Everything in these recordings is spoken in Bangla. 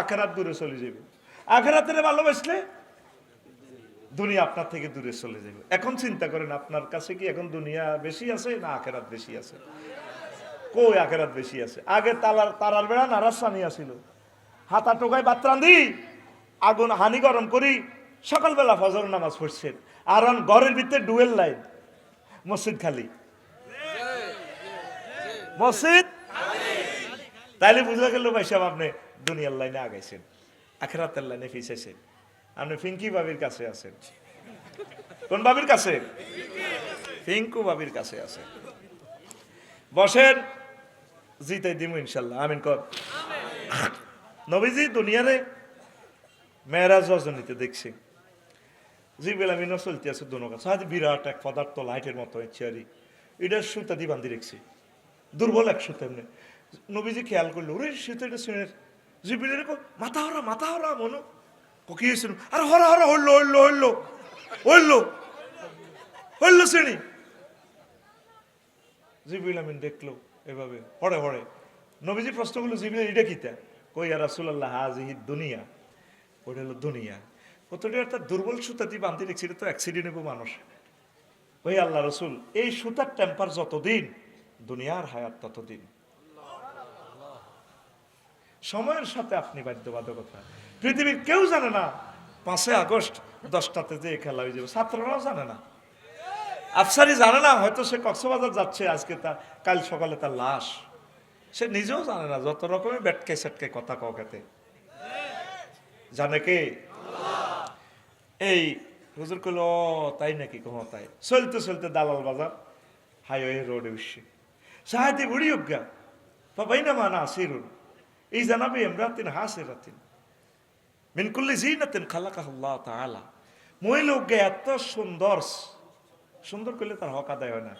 আখেরাত দূরে চলে যাবে। আখেরাতের ভালোবাসলে দুনিয়া আপনার থেকে দূরে চলে যাবে। এখন চিন্তা করেন আপনার কাছে কি এখন দুনিয়া বেশি আছে না আখেরাত বেশি আছে? কই আখেরাত বেশি আছে? আগে তালার তারার বেড়া নারাজ সানি আসিল হাতা টোকায় ভাত রান্ধি আগুন হানি গরম করি সকালবেলা ফজর নামাজ পড়ছেন। আর ঘরের ভিতরে ডুয়েল লাইন মসজিদ খালি। মসজিদ তাইলে বুঝলে গেল ভাই সাহেব আপনি দুনিয়ার লাইনে আগাইছেন, আখেরাতের লাইনে ফিসেছেন আপনি ফিঙ্কি বাবির কাছে আছেন। কোন বাবির কাছে? ফিঙ্কু বাবির কাছে আছে বসেন জিতে দিমু ইনশাল্লাহ। আমিন কর। নবীজি দুনিয়ারে মেয়েরাজ রজনীতে দেখছি। জিবেল আমিনও চলতে আছে দুনো কাছে। আজ বিরাট এক পদার্থ লাইটের মতো চেয়ারি। এটা সুতা দিয়ে বান্ধি রেখছি। দুর্বল এক সুতা এমনি। নবীজি খেয়াল করল, ওরে সুতো এটা শুনে জিবিলের মাথা হরা মাথা হরা, মনো। কি হয়েছিল? আরে, হরা হরা, হইল হইল হইল হইল হইল শ্রেণি জিবিল আমিন দেখল এভাবে, হরে হরে। নবীজি প্রশ্ন করল জিবিল এটা কিতা কই আর রাসুল্লাহ হাজিহি দুনিয়া। ওটা হলো দুনিয়া। কতটা একটা দুর্বল সুতা দিয়ে বান্ধি রেখেছি এটা তো অ্যাক্সিডেন্ট হব মানুষ। ওই আল্লাহ রসুল, এই সুতার টেম্পার যতদিন, দুনিয়ার হায়াত ততদিন। সময়ের সাথে আপনি বাধ্যবাধকতা। পৃথিবীর কেউ জানে না পাঁচই আগস্ট দশটাতে যে খেলা হয়ে যাবে। ছাত্ররাও জানে না। আফসারি জানে না হয়তো সে কক্সবাজার যাচ্ছে আজকে তার কাল সকালে তার লাশ। সে নিজেও জানে না যত রকমের ব্যাটকে সেটকে কথা ককাতে জানে কে? এই হুজুর কইল "ও, তাই নাকি? কহ তাই। চলতে চলতে দালাল বাজার হাইওয়ে রোডে উঠছে। সাহায্যে বুড়ি অজ্ঞা বাবাই না মানা আসিরুন এই জানাবে এমরাতিন হাসিরাতিন মিন কুল্লি জিনাতিন খালাকাহ আল্লাহ তাআলা। মহিলা অজ্ঞা এত সুন্দর সুন্দর করলে তার হক আদায় হয় না।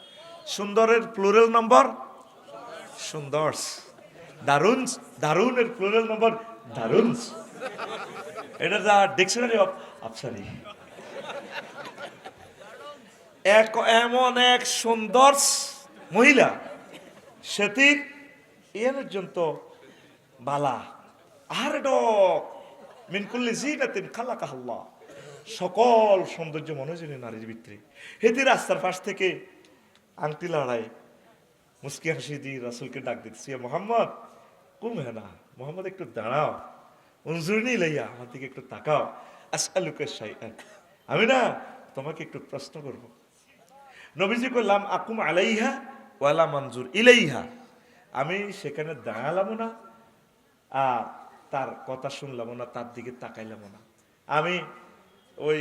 সুন্দরের প্লুরাল নম্বর সুন্দর। দারুণ দারুনের প্লুরাল নম্বর দারুণ এটা যা ডিকশনারি অফ আফসারি এক, এমন এক সুন্দর মহিলা সেতির এর পর্যন্ত বালা। আর ডক মিনকুল্লি জিনাতিন খালাকাহ আল্লাহ। সকল সৌন্দর্য মনে হয় নারীর ভিতরে। হেতি রাস্তার পাশ থেকে আংটি লড়াই, মুস্কি হাসি দিয়ে রাসুলকে ডাক দিতেছি মোহাম্মদ কুম হ্যাঁ না, মোহাম্মদ একটু দাঁড়াও উনজুরনি লইয়া, আমার দিকে একটু তাকাও। আসআলুকে শাইআন। আমি না, তোমাকে একটু প্রশ্ন করব। নবীজি কইলাম আকুম আলাইহা ওয়ালা মঞ্জুর ইলাইহা। আমি সেখানে দাঁড়ালামও না আর তার কথা শুনলাম না তার দিকে তাকাইলাম না আমি ওই